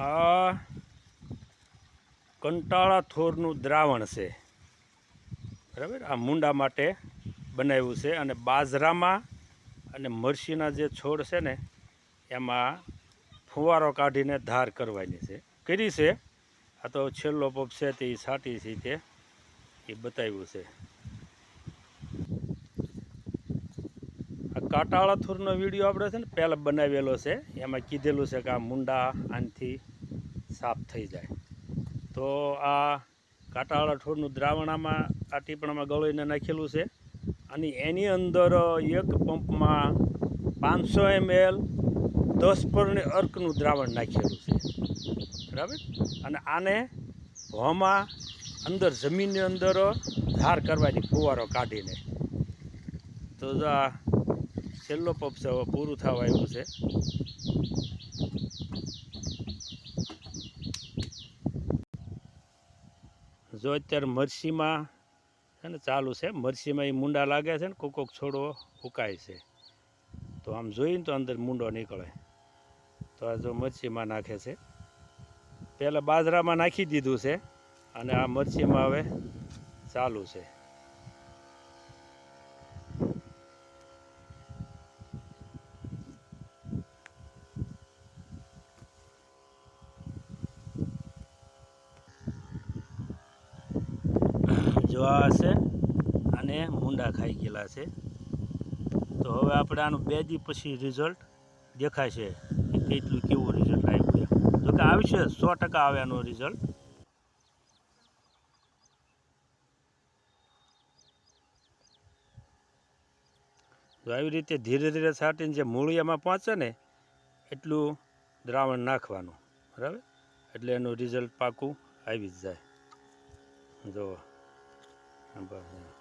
આ કંટાળા થોરનું દ્રાવણ છે. બરાબર? આ મુંડા માટે બનાવ્યું છે અને બાજરામાં અને મરસીના જે છોડ છે ને, એમાં ફુવારો કાઢીને ધાર કરવાની છે. કરી છે. આ તો છેલ્લો પપ છે તે છાંટી છે તે, એ બતાવ્યું છે. કાટાળા વીડિયો આપણે છે ને પહેલાં બનાવેલો છે. એમાં કીધેલું છે કે આ મુંડા આનથી સાફ થઈ જાય. તો આ કાટાળા દ્રાવણ આમાં આ ટીપણામાં ગળોઈને નાખેલું છે અને એની અંદર એક પંપમાં પાંચસો એમએલ દસ પરને અર્કનું દ્રાવણ નાખેલું છે. બરાબર? અને આને હોમાં અંદર જમીનની અંદર ધાર કરવાની ફુવારો કાઢીને. તો આ છેલ્લો પપ છે, હવે પૂરું થવા આવ્યું છે. જો અત્યારે મરસીમાં છે ને ચાલુ છે, મરસીમાં એ મુંડા લાગે છે ને, કોક કોક છોડવો ઉકાય છે. તો આમ જોઈને તો અંદર મુંડો નીકળે. તો આ જો મરચીમાં નાખે છે. પહેલાં બાજરામાં નાખી દીધું છે, અને આ મરચીમાં હવે ચાલુ છે. જો આ છે અને મુંડા ખાઈ ગયેલા છે. તો હવે આપણે આનું બે દી પછી રિઝલ્ટ દેખાશે કે કેટલું કેવું રિઝલ્ટ આવ્યું છે. જો કે આવશે સો ટકા આવે આનું રિઝલ્ટ તો આવી રીતે ધીરે ધીરે છાંટીને જે મૂળિયામાં પહોંચે ને એટલું દ્રાવણ નાખવાનું. બરાબર? એટલે એનું રિઝલ્ટ પાકું આવી જ જાય. જો பாருங்கள்